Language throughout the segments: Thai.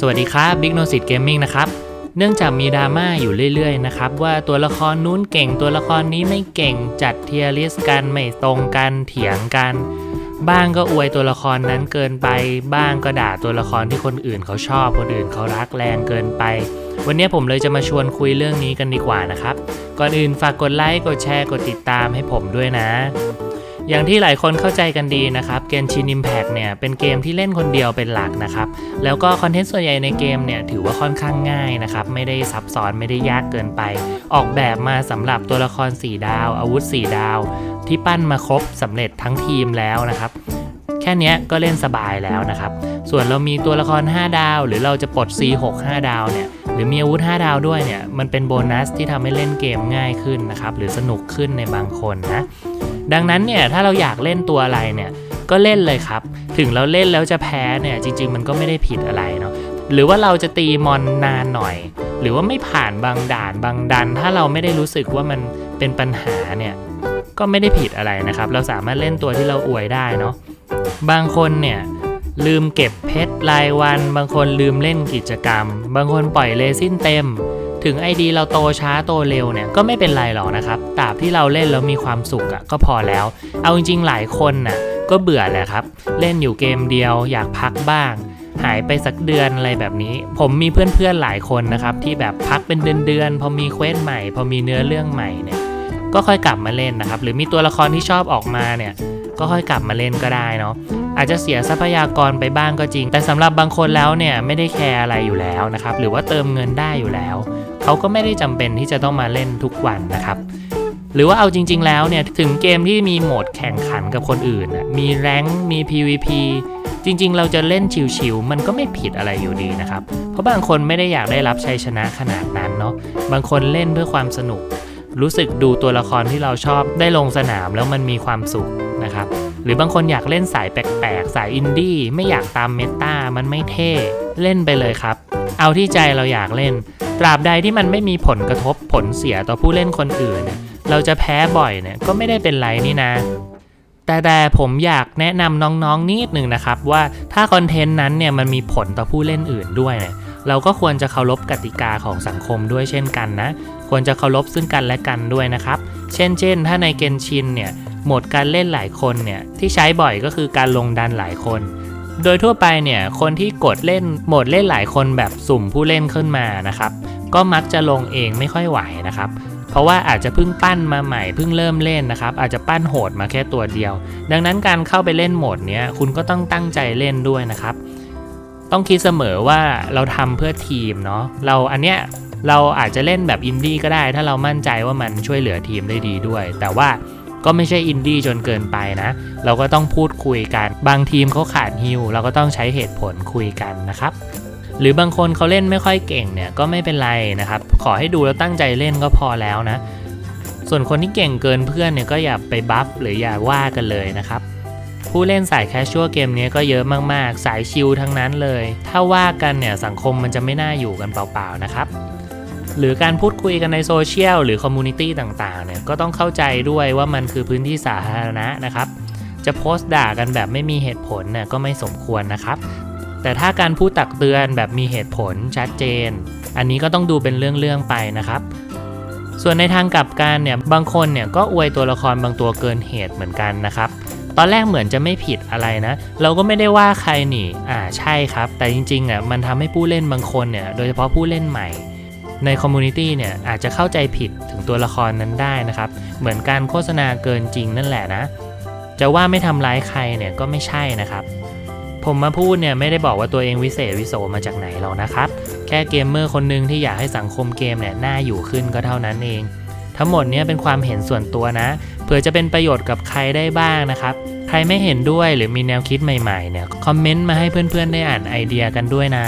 สวัสดีครับบิ๊กโนสิตเกมมิ่งนะครับ เนื่องจากมีดราม่าอยู่เรื่อยๆนะครับว่าตัวละครนู้นเก่งตัวละครนี้ไม่เก่งจัดเทียริสกันไม่ตรงกันเถียงกัน บ้างก็อวยตัวละครนั้นเกินไป บ้างก็ด่าตัวละครที่คนอื่นเขาชอบ คนอื่นเขารักแรงเกินไป วันนี้ผมเลยจะมาชวนคุยเรื่องนี้กันดีกว่านะครับ ก่อนอื่นฝากกดไลค์กดแชร์กดติดตามให้ผมด้วยนะ อย่างที่หลายคนเข้าใจกันดีนะครับเกมชินอิมแพกเนี่ยเป็นเกมที่เล่นคนเดียวเป็นหลักนะครับแล้วก็คอนเทนต์ส่วนใหญ่ในเกมเนี่ยถือว่าค่อนข้างง่ายนะครับไม่ได้ซับซ้อนไม่ได้ยากเกินไป ออกแบบมาสำหรับตัวละคร 4 ดาว อาวุธ 4 ดาว ที่ปั้นมาครบสำเร็จทั้งทีมแล้วนะครับแค่นี้ก็เล่นสบายแล้วนะครับ ส่วนเรามีตัวละคร 5 ดาว หรือเราจะปลด C6 5 ดาวเนี่ย หรือมีอาวุธ 5 ดาวด้วยเนี่ย มันเป็นโบนัสที่ทำให้เล่นเกมง่ายขึ้นนะครับ หรือสนุกขึ้นในบางคนนะ ดังนั้นเนี่ยถ้าเราอยากเล่นตัวอะไรเนี่ยก็เล่นเลยครับ ถึงเราเล่นแล้วจะแพ้เนี่ยจริง ๆ มันก็ไม่ได้ผิดอะไรเนาะหรือว่าเราจะตีมอนนานหน่อย หรือว่าไม่ผ่านบางด่านบางดัน ถ้าเราไม่ได้รู้สึกว่ามันเป็นปัญหาเนี่ยก็ไม่ได้ผิดอะไรนะครับ เราสามารถเล่นตัวที่เราอวยได้เนาะบางคนเนี่ยลืมเก็บเพชรรายวัน บางคนลืมเล่นกิจกรรม บางคนปล่อยเลซินเต็ม ถึงไอดีเราโตช้าโตเร็วเนี่ยก็ไม่เป็นไรหรอกนะครับตราบที่เราเล่นแล้วมีความสุขอะก็พอแล้ว เอาจริงๆหลายคนน่ะก็เบื่อแหละครับ เล่นอยู่เกมเดียวอยากพักบ้าง หายไปสักเดือนอะไรแบบนี้ ผมมีเพื่อนๆหลายคนนะครับที่แบบพักเป็นเดือนๆพอมีเควสใหม่ พอมีเนื้อเรื่องใหม่เนี่ย ก็ค่อยกลับมาเล่นนะครับ หรือมีตัวละครที่ชอบออกมาเนี่ยก็ค่อยกลับมาเล่นก็ได้เนาะอาจจะเสียทรัพยากรไปบ้างก็จริง แต่สำหรับบางคนแล้วเนี่ยไม่ได้แคร์อะไรอยู่แล้วนะครับ หรือว่าเติมเงินได้อยู่แล้ว เขาก็ไม่ได้จำเป็นที่จะต้องมาเล่นทุกวันนะครับหรือว่าเอาจริง ๆ แล้วเนี่ยถึงเกมที่มีโหมดแข่งขันกับคนอื่น มีแรงมี PVP จริง ๆ เราจะเล่นชิวๆมันก็ไม่ผิดอะไรอยู่ดีนะครับ เพราะบางคนไม่ได้อยากได้รับชัยชนะขนาดนั้นเนาะบางคนเล่นเพื่อความสนุก รู้สึกดูตัวละครที่เราชอบได้ลงสนามแล้วมันมีความสุขนะครับ หรือบางคนอยากเล่นสายแปลกๆ สายอินดี้ไม่อยากตามเมตามันไม่เท่เล่นไปเลยครับ เอาที่ใจเราอยากเล่น ตราบใดที่มันไม่มีผลกระทบผลเสียต่อผู้เล่นคนอื่น เราจะแพ้บ่อยเนี่ยก็ไม่ได้เป็นไรนี่นะแต่แต่ผมอยากแนะนำน้องๆนิดหนึ่งนะครับ ว่าถ้าคอนเทนต์นั้นเนี่ยมันมีผลต่อผู้เล่นอื่นด้วยเนี่ย เราก็ควรจะเคารพกติกาของสังคมด้วยเช่นกันนะ ควรจะเคารพซึ่งกันและกันด้วยนะครับ เช่นเช่นถ้าในเกนชินเนี่ยโหมดการเล่นหลายคนเนี่ยที่ใช้บ่อยก็คือการลงดันหลายคน โดยทั่วไปเนี่ยคนที่กดเล่นโหมดเล่นหลายคนแบบสุ่มผู้เล่นขึ้นมานะครับ ก็มักจะลงเองไม่ค่อยไหวนะครับเพราะว่าอาจจะเพิ่งปั้นมาใหม่เพิ่งเริ่มเล่นนะครับ อาจจะปั้นโหดมาแค่ตัวเดียว ดังนั้นการเข้าไปเล่นโหมดเนี้ยคุณก็ต้องตั้งใจเล่นด้วยนะครับ ต้องคิดเสมอว่าเราทำเพื่อทีมเนาะเราอันเนี้ยเราอาจจะเล่นแบบอินดี้ก็ได้ ถ้าเรามั่นใจว่ามันช่วยเหลือทีมได้ดีด้วย แต่ว่าก็ไม่ใช่อินดี้จนเกินไปนะ เราก็ต้องพูดคุยกัน บางทีมเขาขาดฮิลเราก็ต้องใช้เหตุผลคุยกันนะครับ หรือบางคนเขาเล่นไม่ค่อยเก่งเนี่ยก็ไม่เป็นไรนะครับ ขอให้ดูแล้วตั้งใจเล่นก็พอแล้วนะ ส่วนคนที่เก่งเกินเพื่อนเนี่ยก็อย่าไปบัฟหรืออย่าว่ากันเลยนะครับ ผู้เล่นสายแคชชัวเกมนี้ก็เยอะมากๆ สายชิลทั้งนั้นเลย ถ้าว่ากันเนี่ยสังคมมันจะไม่น่าอยู่กันเปล่าๆนะครับ หรือการพูดคุยกันในโซเชียลหรือคอมมูนิตี้ต่างๆเนี่ยก็ต้องเข้าใจด้วยว่ามันคือพื้นที่สาธารณะนะครับ จะโพสต์ด่ากันแบบไม่มีเหตุผลเนี่ยก็ไม่สมควรนะครับ แต่ถ้าการพูดตักเตือนแบบมีเหตุผลชัดเจน อันนี้ก็ต้องดูเป็นเรื่องๆไปนะครับส่วนในทางกลับกันเนี่ยบางคนเนี่ยก็อวยตัวละครบางตัวเกินเหตุเหมือนกันนะครับ ตอนแรกเหมือนจะไม่ผิดอะไรนะ เราก็ไม่ได้ว่าใครหนีอ่าใช่ครับ แต่จริงๆอะมันทำให้ผู้เล่นบางคนเนี่ย โดยเฉพาะผู้เล่นใหม่ในคอมมูนิตี้เนี่ยอาจจะเข้าใจผิดถึงตัวละครนั้นได้นะครับ เหมือนการโฆษณาเกินจริงนั่นแหละนะ จะว่าไม่ทำร้ายใครเนี่ยก็ไม่ใช่นะครับ ผมมาพูดเนี่ยไม่ได้บอกว่าตัวเองวิเศษวิโสมาจากไหนหรอกนะครับ แค่เกมเมอร์คนหนึ่งที่อยากให้สังคมเกมเนี่ยน่าอยู่ขึ้นก็เท่านั้นเอง ทั้งหมดเนี้เป็นความเห็นส่วนตัวนะ เผื่อจะเป็นประโยชน์กับใครได้บ้างนะครับ ใครไม่เห็นด้วยหรือมีแนวคิดใหม่ๆเนี่ยคอมเมนต์มาให้เพื่อนๆได้อ่านไอเดียกันด้วยนะ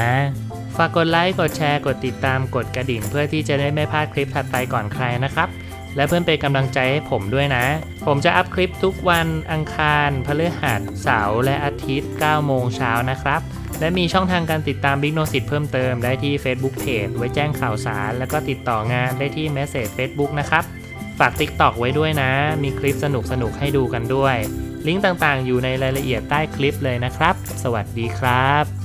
ฝากกดไลค์กดแชร์กดติดตามกดกระดิ่ง เพื่อที่จะได้ไม่พลาดคลิปถัดไปก่อนใครนะครับ และเพื่อนเป็นกำลังใจให้ผมด้วยนะ ผมจะอัพคลิปทุกวันอังคารพฤหัสเสาร์และอาทิตย์ 9 โมงเช้านะครับและมีช่องทางการติดตาม Big n o s i t เพิ่มเติมได้ที่ Facebook Page ไว้แจ้งข่าวสาร แล้วก็ติดต่องานได้ที่ Message Facebook นะครับ ฝาก TikTok ไว้ด้วยนะ มีคลิปสนุกๆให้ดูกันด้วย ลิงก์ต่างๆ อยู่ในรายละเอียดใต้คลิปเลยนะครับ สวัสดีครับ